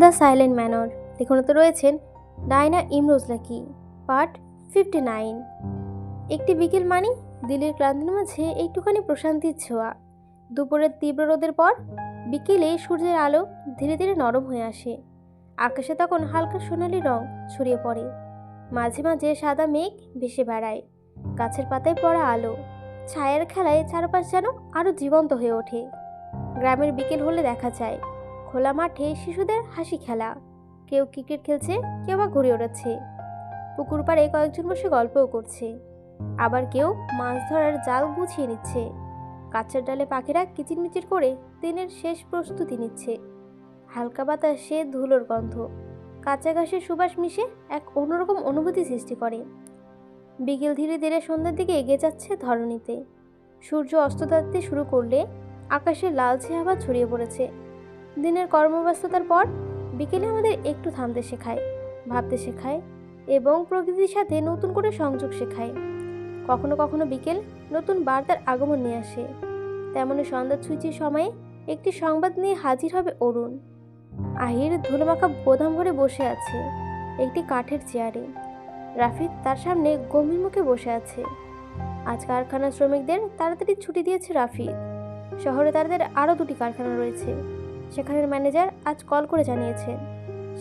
The silent manner. লেখনতে রয়েছেন Diana Imroz lucky part fifty nine. একটি বিকেল মানি দিল্লির ক্লান্তির মাঝে একটুখানি প্রশান্তির ছোঁয়া। দুপুরের তীব্র রোদের পর বিকেলে সূর্যের আলো ধীরে ধীরে নরম হয়ে আসে। আকাশে তখন হালকা সোনালি রং ছড়িয়ে পড়ে। মাঝে মাঝে সাদা মেঘ ভেসে বেড়ায়। গাছের পাতায় পড়া আলো ছায়ার খেলায় চারপাশ যেন আরও জীবন্ত হয়ে ওঠে। গ্রামের বিকেল হলে দেখা যায় খোলা মাঠে শিশুদের হাসি খেলা। কেউ ক্রিকেট খেলছে, কেউ বা ঘুরে ওড়াচ্ছে। পুকুর পাড়ে কয়েকজন বসে গল্পও করছে। আবার কেউ মাছ ধরার জাল গুছিয়ে নিচ্ছে। গাছের ডালে পাখিরা কিচিরমিচির করে দিনের শেষ প্রস্তুতি নিচ্ছে। হালকা বাতাসে ধুলোর গন্ধ। কাঁচা ঘাসের সুবাস মিশে এক অন্যরকম অনুভূতি সৃষ্টি করে। বিকেল ধীরে ধীরে সন্ধ্যার দিকে এগিয়ে যাচ্ছে ধরণীতে। সূর্য অস্ত থাকতে শুরু করলে আকাশে লালচে হাওয়া ছড়িয়ে পড়েছে। দিনের কর্মব্যস্ততার পর বিকেলে আমাদের একটু থামতে শেখায়, ভাবতে শেখায় এবং প্রকৃতির সাথে নতুন করে সংযোগ শেখায়। কখনো কখনো বিকেল নতুন বার্তার আগমন নিয়ে আসে। তেমনই সন্ধ্যা ছুঁচির সময়ে একটি সংবাদ নিয়ে হাজির হবে অরুণ। আহির ধুলোমাখা বোধাম ঘরে বসে আছে, একটি কাঠের চেয়ারে। রাফিদ তার সামনে গম্ভীর মুখে বসে আছে। আজ কারখানার শ্রমিকদের তাড়াতাড়ি ছুটি দিয়েছে রাফিদ শহরে তাদের আরও দুটি কারখানা রয়েছে। সেখানের ম্যানেজার আজ কল করে জানিয়েছে।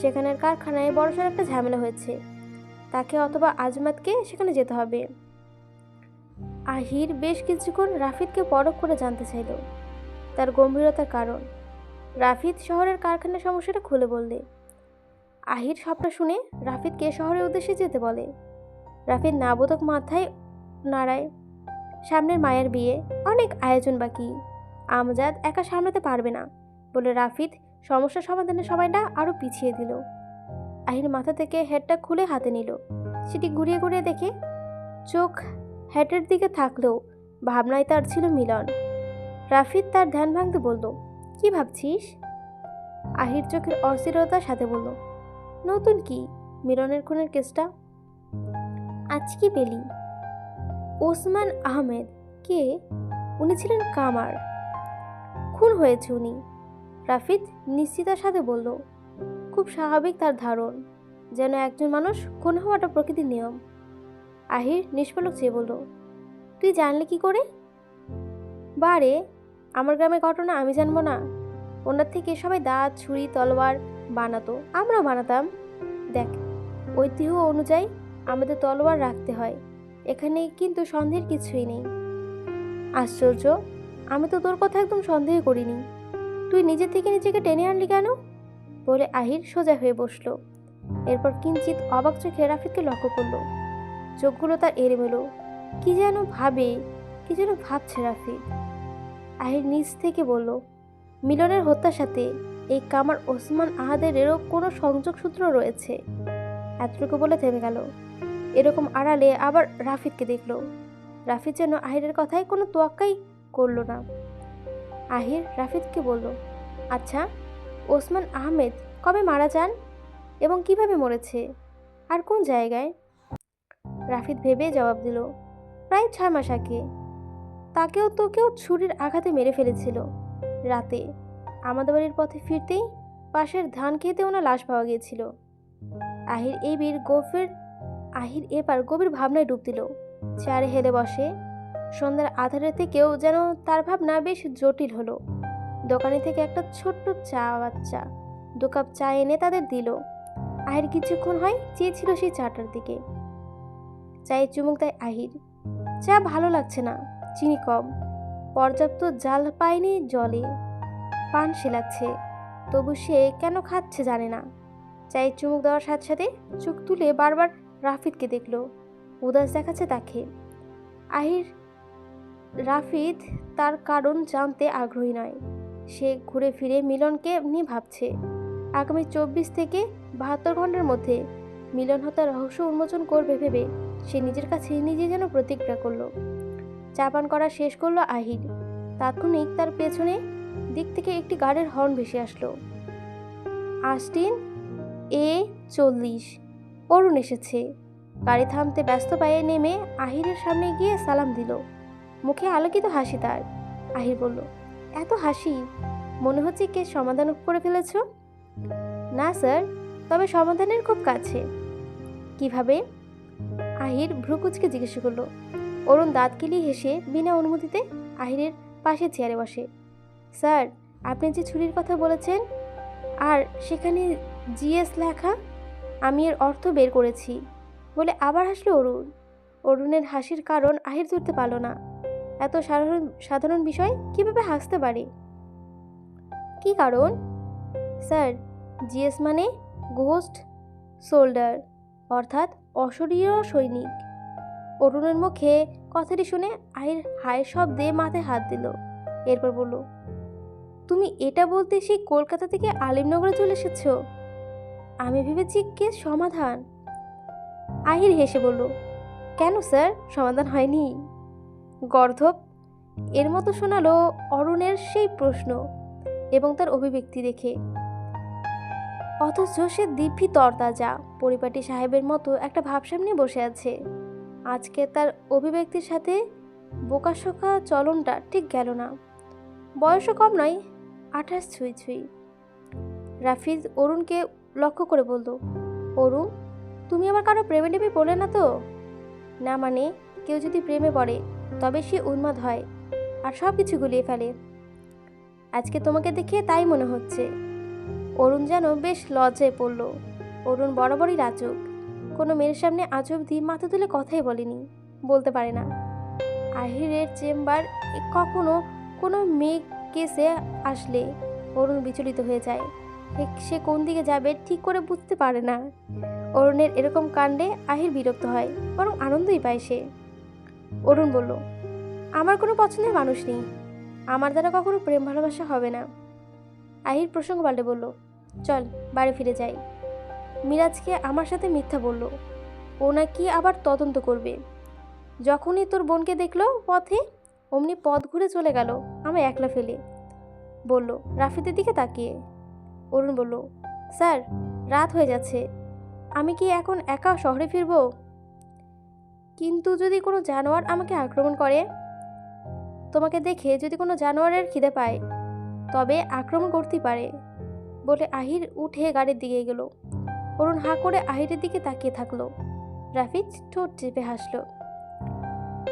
সেখানের কারখানায় বড়সড় একটা ঝামেলা হয়েছে। তাকে অথবা আজমাতকে সেখানে যেতে হবে। আহির বেশ কিছুক্ষণ রাফিদকে পরখ করে জানতে চাইল। তার গম্ভীরতার কারণ। রাফিদ শহরের কারখানার সমস্যাটা খুলে বললে। আহির সবটা শুনে রাফিদকে শহরের উদ্দেশ্যে যেতে বলে। রাফিদ নাবোধক মাথায় নাড়ায়। সামনের মায়ের বিয়ে, অনেক আয়োজন বাকি। আমজাদ একা সামলাতে পারবে না। বলে রাফিদ সমস্যা সমাধানের সময়টা আরও পিছিয়ে দিল। আহির মাথা থেকে হেডটা খুলে হাতে নিল। সেটি ঘুরিয়ে ঘুরিয়ে দেখে চোখ হ্যাটের দিকে থাকলেও ভাবনায় তার ছিল মিলন। রাফিদ তার ধ্যান ভাঙতে বলল, কি ভাবছিস? আহির চোখের অস্থিরতার সাথে বলল, নতুন কি? মিলনের খুনের কেসটা? আজ কি পেলি। ওসমান আহমেদ? কে? উনি ছিলেন কামার। খুন হয়েছে উনি। রাফিদ নিশ্চিতার সাথে বলল, খুব স্বাভাবিক তার ধারণ, যেন একজন মানুষ খুন হওয়াটা প্রকৃতির নিয়ম। আহির নিষ্পলক চেয়ে বলল, তুই জানলে কি করে? বারে আমার গ্রামের ঘটনা আমি জানব না। ওনার থেকে সবাই দাঁত, ছুরি, তলোয়ার বানাতো, আমরাও বানাতাম। দেখ, ঐতিহ্য অনুযায়ী আমাদের তলোয়ার রাখতে হয়, এখানে কিন্তু সন্দেহের কিছুই নেই। আশ্চর্য, আমি তো তোর কথা একদম সন্দেহ করিনি। তুই নিজে থেকে নিজেকে টেনে আনলি কেন? বলে আহির সোজা হয়ে বসল। এরপর কিঞ্চিত অবাক চোখে রাফিদকে লক্ষ্য করল। চোখগুলো তার এলোমেলো। কি যেন ভাবে, কি যেন ভাবছে রাফিদ আহির নিজ থেকে বলল, মিলনের হত্যার সাথে এই কামার ওসমান আহাদেরও কোনো সংযোগ সূত্র রয়েছে। এতটুকু বলে থেমে গেল। এরকম আড়ালে আবার রাফিদকে দেখল। রাফিদ যেন আহিরের কথায় কোনো তোয়াক্কাই করল না। আহির রাফিদকে বলল আচ্ছা ওসমান আহমেদ কবে মারা যান এবং কীভাবে মরেছে? আর কোন জায়গায়? রাফিদ ভেবে জবাব দিল, প্রায় ছয় মাস আগে। তাকেও তো কেউ ছুরির আঘাতে মেরে ফেলেছিল। রাতে আমাদের বাড়ির পথে ফিরতেই পাশের ধান খেতে ওনার লাশ পাওয়া গিয়েছিল। আহির এই বীর গভীর আহির এবার গভীর ভাবনায় ডুব দিল। চেয়ারে হেলে বসে সন্ধ্যার আধারে থেকেও যেন তার ভাবনা বেশ জটিল হলো। দোকানে থেকে একটা ছোট্ট চা বাচ্চা দু কাপ চা এনে তাদের দিল। আহির কিছুক্ষণ হয় চেয়েছিল সেই চাটার দিকে। চায়ে চুমুক দেয় আহির। চা ভালো লাগছে না, চিনি কম। পর্যাপ্ত জাল পায়নি জলে। পান সে লাগছে তবু সে কেন খাচ্ছে জানে না। চায়ে চুমুক দেওয়ার সাথে সাথে চোখ তুলে বারবার রাফিদকে দেখল। উদাস দেখাচ্ছে তাকে। আহির রাফিদ তার কারণ জানতে আগ্রহী নয়। সে ঘুরে ফিরে মিলনকে নিয়ে ভাবছে। আগামী চব্বিশ থেকে বাহাত্তর ঘণ্টার মধ্যে মিলন হত্যার রহস্য উন্মোচন করবে ভেবে সে নিজের কাছে নিজে যেন প্রতিজ্ঞা করল। চাপান করা শেষ করল আহির তাৎক্ষণিক তার পেছনে দিক থেকে একটি গাড়ির হর্ন ভেসে আসলো। আস্টিন, এ চল্লিশ। অরুণ এসেছে। গাড়ি থামতে ব্যস্ত পায়ে নেমে আহিরের সামনে গিয়ে সালাম দিল। মুখে আলোকিত হাসি তার। আহির বলল, এত হাসি? মনে হচ্ছে কে সমাধান করে ফেলেছ? না, স্যার, তবে সমাধানের খুব কাছে। কীভাবে? আহির ভ্রুকুচকে জিজ্ঞেস করল। অরুণ দাঁত কিলিয়ে হেসে বিনা অনুমতিতে আহিরের পাশে চেয়ারে বসে। স্যার, আপনি যে ছুরির কথা বলেছেন, আর সেখানে জিএস লেখা, আমি এর অর্থ বের করেছি। বলে আবার হাসলো অরুণ। অরুণের হাসির কারণ আহির ধরতে পারল না। এত সাধারণ সাধারণ বিষয় কীভাবে হাসতে পারে? কি কারণ? স্যার, জিএস মানে গোস্ট সোল্ডার অর্থাৎ অশরীয় সৈনিক। অরুণের মুখে কথাটি শুনে আহির হায় শব্দে মাথায় হাত দিল। এরপর বলল, তুমি এটা বলতে সেই কলকাতা থেকে আলিমনগরে চলে এসেছ? আমি ভেবেছি কে সমাধান? আহির হেসে বলল, কেন স্যার? সমাধান হয়নি। গর্ধব, এর মতো শোনালো অরুণের সেই প্রশ্ন এবং তার অভিব্যক্তি দেখে। অথচ সে দিব্যি তরতাজা, পরিপাটি সাহেবের মতো একটা ভাবসাব নিয়ে বসে আছে। আজকে তার অভিব্যক্তির সাথে বোকাশোকা চলনটা ঠিক গেল না। বয়সও কম নয়, আঠাশ ছুঁই ছুঁই। রাফিজ অরুণকে লক্ষ্য করে বলল, অরুণ, তুমি আমার কারও প্রেমে টেমে পড়লে না তো? না মানে কেউ যদি প্রেমে পড়ে তবে সে উন্মাদ হয় আর সব কিছু গুলিয়ে ফেলে। আজকে তোমাকে দেখে তাই মনে হচ্ছে। অরুণ যেন বেশ লজ্জায় পড়ল। অরুণ বরাবরই রাজুক। কোনো মেয়ের সামনে আজ অবধি মাথা তুলে কথাই বলেনি, বলতে পারে না। আহিরের চেম্বার কখনো কোনো মেয়ে কেসে আসলে অরুণ বিচলিত হয়ে যায়। সে কোন দিকে যাবে ঠিক করে বুঝতে পারে না। অরুণের এরকম কাণ্ডে আহির বিরক্ত হয়, বরং আনন্দই পায় সে। অরুণ বলল, আমার কোনো পছন্দের মানুষ নেই। আমার দ্বারা কখনো প্রেম ভালোবাসা হবে না। আহির প্রসঙ্গ পাল্টে বলল, চল, বাড়ি ফিরে যাই। মিরাজকে আমার সাথে মিথ্যা বলল, ও নাকি আবার তদন্ত করবে। যখনই তোর বোনকে দেখল পথে, অমনি পথ ঘুরে চলে গেল আমায় একলা ফেলে। বলল, রাফিদের দিকে তাকিয়ে? অরুণ বলল, স্যার, রাত হয়ে যাচ্ছে। আমি কি এখন একা শহরে ফিরবো? কিন্তু যদি কোনো জানোয়ার আমাকে আক্রমণ করে, তোমাকে দেখে যদি কোনো জানোয়ারের খিদে পায়, তবে আক্রমণ করতেই পারে, বলে আহির উঠে গাড়ির দিকে গেল অরুণ হাঁ করে আহিরের দিকে তাকিয়ে থাকল। রাফিজ ঠোঁট চেপে হাসলো।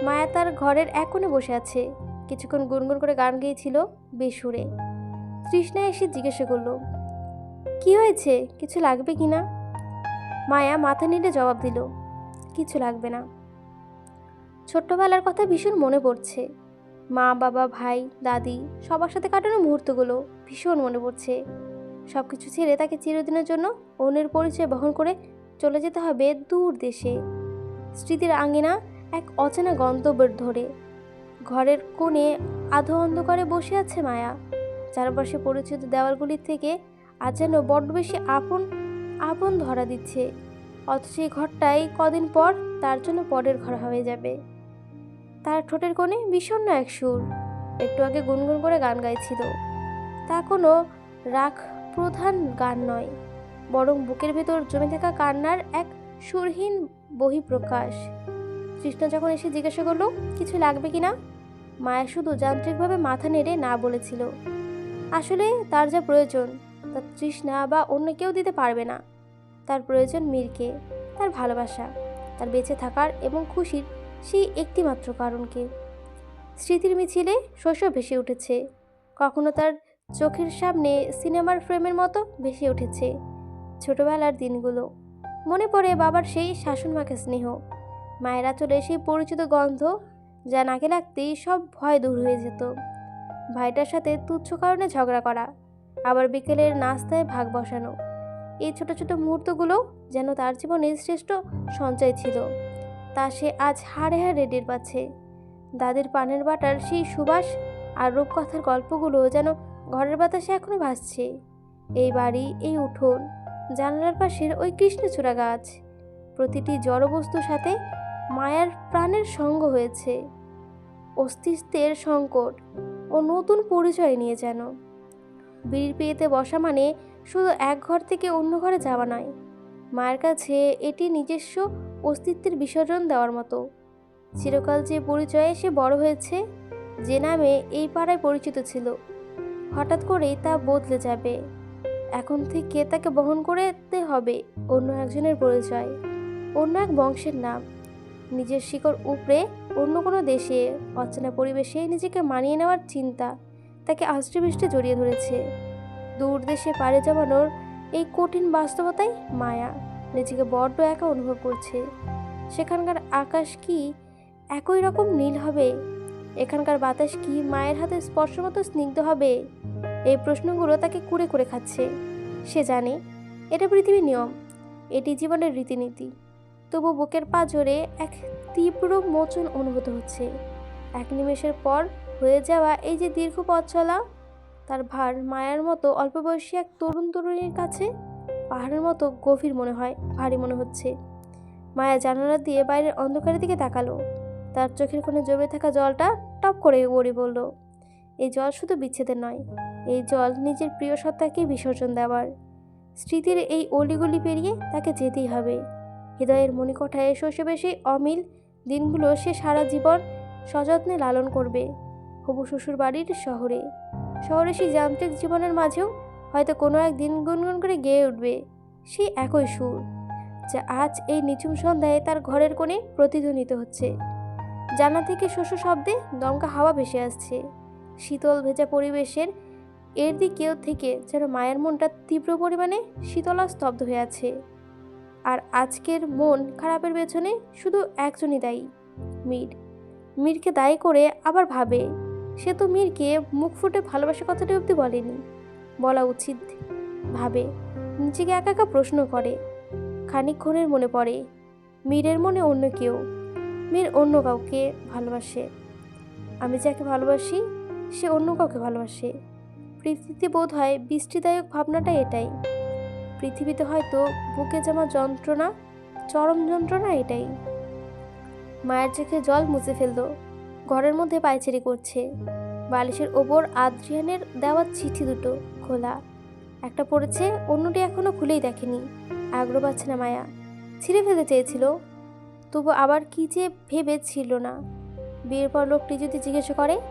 মায়া তার ঘরের এক কোণে বসে আছে। কিছুক্ষণ গুনগুন করে গান গেয়েছিল বেসুরে। তৃষ্ণা এসে জিজ্ঞাসা করল, কি হয়েছে? কিছু লাগবে কি না? মায়া মাথা নেড়ে জবাব দিল, কিছু লাগবে না। ছোট্টবেলার কথা ভীষণ মনে পড়ছে। মা, বাবা, ভাই, দাদি, সবার সাথে কাটানো মুহূর্তগুলো ভীষণ মনে পড়ছে। সব কিছু ছেড়ে তাকে চিরদিনের জন্য অন্যের পরিচয় বহন করে চলে যেতে হবে দূর দেশে। স্মৃতির আঙ্গিনা এক অচেনা গন্তব্যের ধরে। ঘরের কোণে আধো অন্ধকারে বসে আছে মায়া। চারপাশে পরিচিত দেওয়ালগুলির থেকে আজ যেন বড্ড বেশি আপন আপন ধরা দিচ্ছে। অথচ এই ঘরটাই কদিন পর তার জন্য পরের ঘর হয়ে যাবে। তার ঠোঁটের কোণে বিষণ্ণ এক সুর। একটু আগে গুনগুন করে গান গাইছিল। তা কোনো রাগ প্রধান গান নয়, বরং বুকের ভেতর জমে থাকা কান্নার এক সুরহীন বহিঃপ্রকাশ। কৃষ্ণ যখন এসে জিজ্ঞাসা করল, কিছু লাগবে কি না? মায়া শুধু যান্ত্রিকভাবে মাথা নেড়ে না বলেছিল, আসলে তার যা প্রয়োজন তার তৃষ্ণা বা অন্য কেউ দিতে পারবে না। তার প্রয়োজন মীরকে, তার ভালোবাসা, তার বেঁচে থাকার এবং খুশির সেই একটিমাত্র কারণকে। স্মৃতির মিছিলে শৈশব ভেসে উঠেছে। কখনো তার চোখের সামনে সিনেমার ফ্রেমের মতো ভেসে উঠেছে ছোটবেলার দিনগুলো। মনে পড়ে বাবার সেই শাসন মাখা স্নেহ। মায়েরা চলে সেই পরিচিত গন্ধ যা নাকে লাগতেই সব ভয় দূর হয়ে যেত। ভাইটার সাথে তুচ্ছ কারণে ঝগড়া করা, আবার বিকেলের নাস্তায় ভাগ বসানো। এই ছোট ছোট মুহূর্তগুলো যেন তার জীবনের শ্রেষ্ঠ সঞ্চয় ছিল। তা সে আজ হাড়ে হাড়ে টের পাচ্ছে। দাদির পানের বাটার সেই সুবাস আর রূপকথার গল্পগুলো যেন ঘরের বাতাসে এখনও ভাসছে। এই বাড়ি, এই উঠোন, জানালার পাশের ওই কৃষ্ণচূড়া গাছ, প্রতিটি জড়বস্তুর সাথে মায়ার প্রাণের সঙ্গ হয়েছে। অস্তিত্বের সংকট ও নতুন পরিচয় নিয়ে যেন। বিড়ির পেয়েতে বসা মানে শুধু এক ঘর থেকে অন্য ঘরে যাওয়া নয়। মায়ের কাছে এটি নিজস্ব অস্তিত্বের বিসর্জন দেওয়ার মতো। চিরকাল যে পরিচয়ে সে বড় হয়েছে যে নামে এই পাড়ায় পরিচিত ছিল। হঠাৎ করেই তা বদলে যাবে। এখন থেকে তাকে বহন করতে হবে অন্য একজনের পরিচয় অন্য এক বংশের নাম। নিজের শিকড় উপড়ে অন্য কোনো দেশে অচেনা পরিবেশে নিজেকে মানিয়ে নেওয়ার চিন্তা তাকে আষ্টে জড়িয়ে ধরেছে। দূর দেশে পাড়ে জমানোর এই কঠিন বাস্তবতায় মায়া। নিজেকে বড্ড একা অনুভব করছে। সেখানকার আকাশ কি একই রকম নীল হবে? এখানকার বাতাস কি মায়ের হাতে স্পর্শ মতো স্নিগ্ধ হবে? এই প্রশ্নগুলো তাকে কুড়ে করে খাচ্ছে। সে জানে, এটা পৃথিবীর নিয়ম। এটি জীবনের রীতিনীতি। তবু বুকের পা পাঁজরে এক তীব্র মোচন অনুভূত হচ্ছে। এক নিমেষের পর হয়ে যাওয়া এই যে দীর্ঘ পথ চলা, তার ভার মায়ের মতো অল্প বয়সী এক তরুণ তরুণীর কাছে পাহাড়ের মতো গভীর মনে হয়, ভারী মনে হচ্ছে। মায়া জানালা দিয়ে বাইরের অন্ধকারের দিকে তাকালো। তার চোখের কোণে জমে থাকা জলটা টপ করে গড়ি বলল, এই জল শুধু বিচ্ছেদের নয়, এই জল নিজের প্রিয় সত্তাকে বিসর্জন দেওয়ার। স্মৃতির এই অলিগলি পেরিয়ে তাকে যেতেই হবে। হৃদয়ের মণিকোঠায় শৈশবে সেই অমিল দিনগুলো সে সারা জীবন সযত্নে লালন করবে। হবু শ্বশুর বাড়ির শহরে। শহরে সেই যান্ত্রিক জীবনের মাঝেও হয়তো কোনো এক দিন গুনগুন করে গেয়ে উঠবে। সেই একই সুর, যা আজ এই নিচুম সন্ধ্যায় তার ঘরের কোণে প্রতিধ্বনিত হচ্ছে। জানা থেকে শস্য শব্দে দমকা হাওয়া ভেসে আসছে। শীতল ভেজা পরিবেশের এর দিকেও থেকে যেন মায়ের মনটা তীব্র পরিমাণে শীতলা স্তব্ধ হয়ে আছে। আর আজকের মন খারাপের পেছনে শুধু একজনই দায়ী, মীর। মীরকে দায়ী করে আবার ভাবে। সে তো মীরকে মুখ ফুটে ভালোবাসা কথাটি অবধি বলেনি। বলা উচিত ভাবে। নিজেকে একা একা প্রশ্ন করে। খানিকক্ষণের মনে পড়ে, মীরের মনে অন্য কেউ, মীর অন্য কাউকে ভালোবাসে। আমি যাকে ভালোবাসি, সে অন্য কাউকে ভালোবাসে। পৃথিবীতে বোধ হয় বৃষ্টিদায়ক ভাবনাটা এটাই। পৃথিবীতে হয়তো বুকে জমা যন্ত্রণা, চরম যন্ত্রণা এটাই। মায়ের চোখে জল মুছে ফেলল, ঘরের মধ্যে পায়চারি করছে। বালিশের ওপর আদ্রিয়ানের দেওয়া চিঠি দুটো। খোলা। একটা পড়েছে, অন্যটি এখনও খুলেই দেখেনি। আগ্রহ পাচ্ছে না মায়া। ছিঁড়ে ফেলতে চেয়েছিল, তবু আবার কি যে ভেবে ছিল না। বিয়ের পর লোকটি যদি জিজ্ঞেস করে,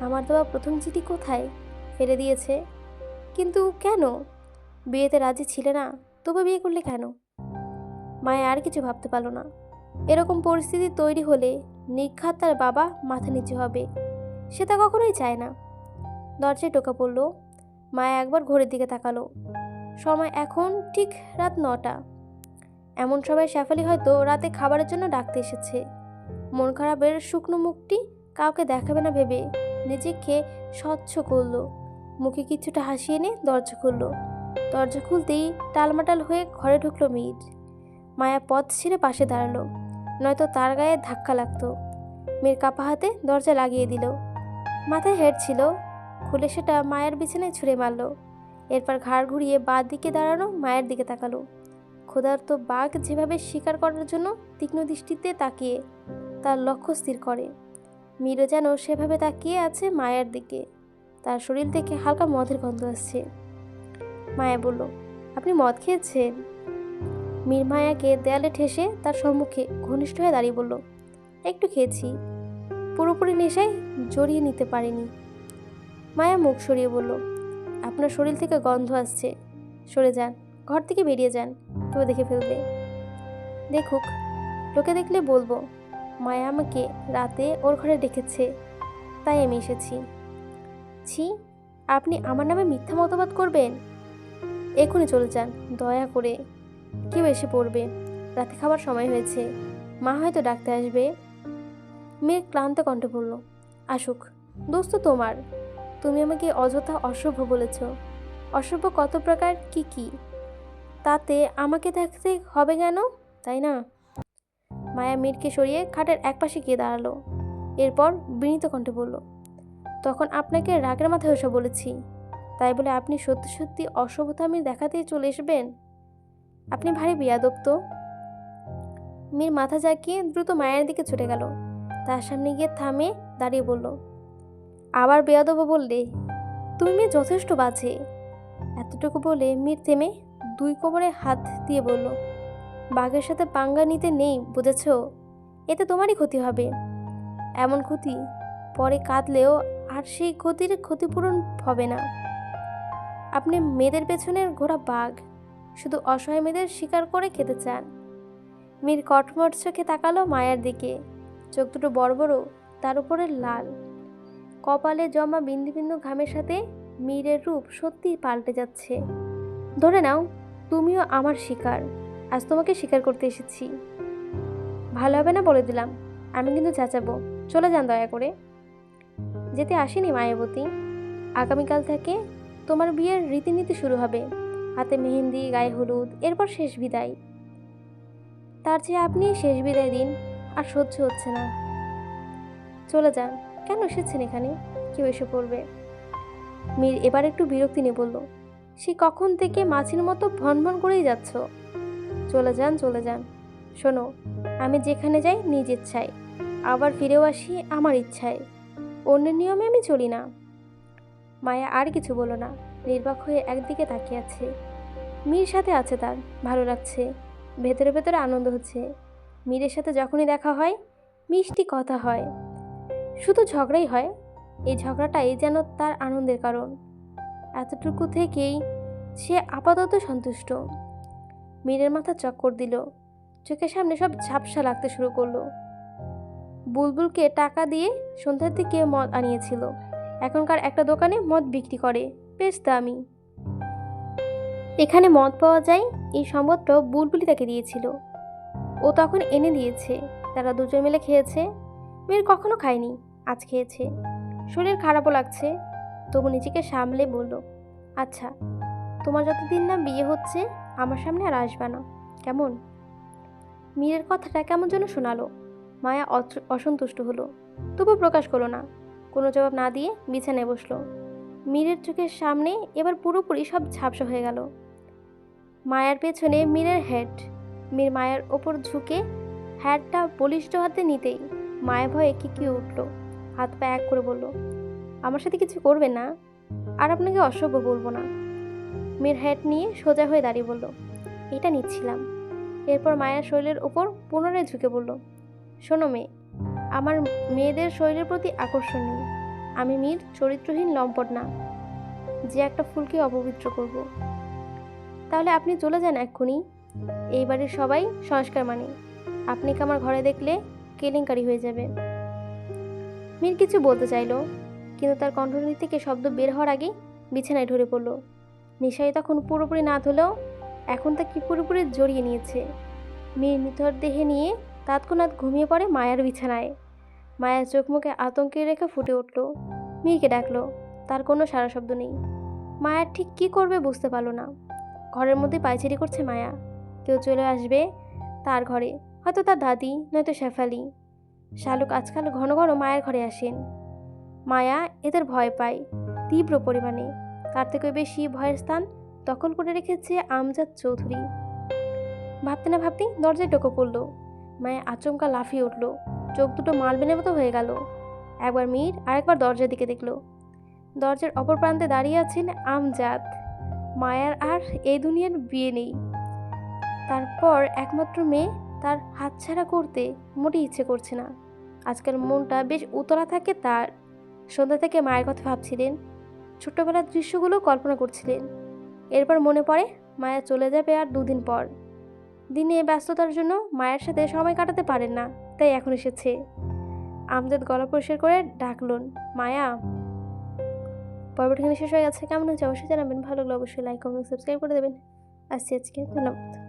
আমার দেওয়া প্রথম চিঠি কোথায়? ফেলে দিয়েছে। কিন্তু কেন? বিয়েতে রাজি ছিলে না, তবু বিয়ে করলে কেন? মায়া আর কিছু ভাবতে পারল না। এরকম পরিস্থিতি তৈরি হলে নিঘাত তার বাবা মাথা নিচু হবে। সে তা কখনোই চায় না। দরজায় টোকা পড়ল মায়া একবার ঘড়ির দিকে তাকালো। সময় এখন ঠিক রাত নটা। এমন সময় শেফালি হয়তো রাতে খাবারের জন্য ডাকতে এসেছে। মন খারাপের শুকনো মুখটি কাউকে দেখাবে না ভেবে নিজেকে স্বচ্ছ করল। মুখে কিছুটা হাসি এনে দরজা খুললো। দরজা খুলতেই টালমাটাল হয়ে ঘরে ঢুকলো মিট মায়া পথ ছেড়ে পাশে দাঁড়াল, নয়তো তার গায়ে ধাক্কা লাগতো। মেয়ের কাপা হাতে দরজা লাগিয়ে দিল। মাথায় হেড ছিল খুলে সেটা মায়ের বিছানায় ছুঁড়ে মারল। এরপর ঘাড় ঘুরিয়ে বাঁ দিকে দাঁড়ানো মায়ের দিকে তাকালো। ক্ষুধার্ত বাঘ যেভাবে শিকার করার জন্য তীক্ষ্ণ দৃষ্টিতে তাকিয়ে তার লক্ষ্য স্থির করে মিরো যেন সেভাবে তাকিয়ে আছে মায়ের দিকে। তার শরীর থেকে হালকা মদের গন্ধ আসছে। মায়া বলল, আপনি মদ খেয়েছেন? মীর মায়াকে দেয়ালে ঠেসে তার সম্মুখে ঘনিষ্ঠ হয়ে দাঁড়িয়ে বলল, একটু খেয়েছি। পুরোপুরি নেশায় জড়িয়ে নিতে পারিনি। মায়া মুখ সরিয়ে বলল, আপনার শরীর থেকে গন্ধ আসছে। সরে যান, ঘর থেকে বেরিয়ে যান, কেউ দেখে ফেলবে। দেখুক, লোকে দেখলে বলব, মায়া আমাকে রাতে ওর ঘরে ডেকেছে, তাই আমি এসেছি। ছি, আপনি আমার নামে মিথ্যা মতবাদ করবেন? এখনই চলে যান, দয়া করে। কেউ এসে পড়বে, রাতে খাবার সময় হয়েছে। মা হয়তো ডাকতে আসবে? মেয়ে ক্লান্ত কণ্ঠে বলল, আসুক, দোস্ত তোমার। তুমি আমাকে অযথা অসভ্য বলেছ। অসভ্য কত প্রকার, কি কি? তাতে আমাকে দেখতে হবে কেন, তাই না? মায়া মিটকে সরিয়ে খাটের একপাশে গিয়ে দাঁড়াল। এরপর বিনীত কণ্ঠে বলল, তখন আপনাকে রাগের মাথায় ওসব বলেছি। তাই বলে আপনি সত্যি সত্যি অসভ্যতামি দেখাতেই চলে আসবেন আপনি ভারী বিয়াদব মীর মাথা জাকিয়ে দ্রুত মায়ের দিকে ছুটে গেল। তার সামনে গিয়ে থামে দাঁড়িয়ে বলল আবার বেয়াদব বললে, তুমি মেয়ে যথেষ্ট বাজে। এতটুকু বলে মীর থেমে দুই কোমরে হাত দিয়ে বলল, বাঘের সাথে পাঙ্গা নিতে নেই, বুঝেছ? এতে তোমারই ক্ষতি হবে। এমন ক্ষতি পরে কাঁদলেও আর সেই ক্ষতির ক্ষতিপূরণ হবে না। আপনি মেয়েদের পেছনের ঘোড়া বাঘ, শুধু অসহায় মেয়েদের শিকার করে খেতে চান? মীর কটমট চোখে তাকালো মায়ার দিকে, চোখ দুটো বড় বড়, তার উপরে লাল। কপালে জমা বিন্দু বিন্দু ঘামের সাথে মীরের রূপ সত্যিই পাল্টে যাচ্ছে। ধরে নাও, তুমিও আমার শিকার। আজ তোমাকে শিকার করতে এসেছি। ভালো হবে না বলে দিলাম। আমি কিন্তু চাচাবো। চলে যান দয়া করে। যেতে আসেনি মায়াবতী। আগামীকাল থেকে তোমার বিয়ের রীতিনীতি শুরু হবে। হাতে মেহেন্দি, গায়ে হলুদ, এরপর শেষ বিদায়। তার চেয়ে আপনি শেষ বিদায় দিন, আর সহ্য হচ্ছে না। চলে যান। কেন এসেছেন এখানে? কেউ এসে পড়বে। মীর এবার একটু বিরক্তি নিয়ে বলল, সে কখন থেকে মাছির মতো ভনভন করেই যাচ্ছ? চলে যান চলে যান। শোনো, আমি যেখানে যাই নিজ ইচ্ছায় আবার ফিরেও আসি আমার ইচ্ছায়। অন্যের নিয়মে আমি চলি না। মায়া আর কিছু বলো না। নির্বাক হয়ে একদিকে তাকিয়ে আছে। মীর সাথে আছে তার, ভালো লাগছে। ভেতরে ভেতরে আনন্দ হচ্ছে। মীরের সাথে যখনই দেখা হয়, মিষ্টি কথা হয়। শুধু ঝগড়াই হয়, এই ঝগড়াটাই যেন তার আনন্দের কারণ। এতটুকু থেকেই সে আপাতত সন্তুষ্ট। মীরের মাথা চক্কর দিল। চোখের সামনে সব ঝাপসা লাগতে শুরু করল। বুলবুলকে টাকা দিয়ে সন্ধ্যার দিকে মদ আনিয়েছিল। এখনকার একটা দোকানে মদ বিক্রি করে। বেশ দামি। এখানে মদ পাওয়া যায়, এই সম্পদটাও বুলবুলি তাকে দিয়েছিল। ও তখন এনে দিয়েছে। তারা দুজন মিলে খেয়েছে। মেয়ের কখনো খায়নি। আজ খেয়েছে। শরীর খারাপও লাগছে। তবু নিজেকে সামলে বলল আচ্ছা তোমার যতদিন না বিয়ে হচ্ছে, আমার সামনে আর আসবে না। কেমন? মীরের কথাটা কেমন যেন শোনালো। মায়া অসন্তুষ্ট হলো। তবু প্রকাশ করল না। কোনো জবাব না দিয়ে বিছানায় বসল। মীরের চোখের সামনে এবার পুরোপুরি সব ঝাপসা হয়ে গেল। মায়ার পেছনে মীরের হেড। মীর মায়ের ওপর ঝুঁকে হ্যাডটা বলিষ্ঠ হাতে নিতেই মায়া ভয়ে কিকিয়ে উঠল। হাত পা এক করে বলল, আমার সাথে কিছু করবে না, আর আপনাকে অসভ্য বলব না। মেয়ের হ্যাট নিয়ে সোজা হয়ে দাঁড়িয়ে বলল, এটা নিচ্ছিলাম। এরপর মায়ের শরীরের ওপর পুনরায় ঝুঁকে বলল, শোনো মেয়ে, আমার মেয়েদের শরীরের প্রতি আকর্ষণ নেই। আমি মীর চরিত্রহীন লম্পট না। যে একটা ফুলকে অপবিত্র করব। তাহলে আপনি চলে যান এক্ষুনি। এই বাড়ির সবাই সংস্কার মানে। আপনি কি আমার ঘরে দেখলে কেলেঙ্কারি হয়ে যাবে। মীর কিছু বলতে চাইলো, কিন্তু তার কণ্ঠনী থেকে শব্দ বের হওয়ার আগেই বিছানায় ঢরে পড়ল। নিশাই তখন পুরোপুরি না হলেও এখন তা কি পুরোপুরি জড়িয়ে নিয়েছে। মীর নিথর দেহে নিয়ে তৎক্ষণাৎ ঘুমিয়ে পড়ে মায়ার বিছানায়। মায়ের চোখ মুখে আতঙ্কের রেখা ফুটে উঠল। মীরকে ডাকলো, তার কোনো সারা শব্দ নেই। মায়ার ঠিক কী করবে বুঝতে পারল না। ঘরের মধ্যে পায়চারি করছে মায়া। কেউ চলে আসবে তার ঘরে, হয়তো তার দাদি, নয়তো শেফালি। শালুক আজকাল ঘন ঘন মায়ের ঘরে আসেন। মায়া এদের ভয় পায়, তীব্র পরিমাণে। তার থেকে বেশি ভয়ের স্থান দখল করে রেখেছে আমজাদ চৌধুরী। ভাবতে না ভাবতেই দরজায় টোকে পড়ল। মায়া আচমকা লাফিয়ে উঠল। চোখ দুটো মালবেনের মতো হয়ে গেল। একবার মীর আরেকবার দরজার দিকে দেখল। দরজার অপর প্রান্তে দাঁড়িয়ে আছেন আমজাদ। মায়ার আর এই দুনিয়ার বিয়ে নেই। তারপর একমাত্র মেয়ে তার হাতছাড়া করতে মোটেই ইচ্ছে করছে না। আজকাল মনটা বেশ উতলা থাকে তার। সন্ধ্যা থেকে মায়ের কথা ভাবছিলেন। ছোট্টবেলার দৃশ্যগুলো কল্পনা করছিলেন। এরপর মনে পড়ে, মায়া চলে যাবে আর দুদিন পর। দিনে ব্যস্ততার জন্য মায়ের সাথে সময় কাটাতে পারেন না, তাই এখন এসেছে। আমজাদ গলা পরিষ্কার করে ডাকলুন, মায়া। পর্বটি শেষ হয়ে গেছে। কেমন হচ্ছে অবশ্যই জানাবেন। ভালো লাগলে অবশ্যই লাইক কমেন্ট সাবস্ক্রাইব করে দেবেন। আসছি আজকে। ধন্যবাদ।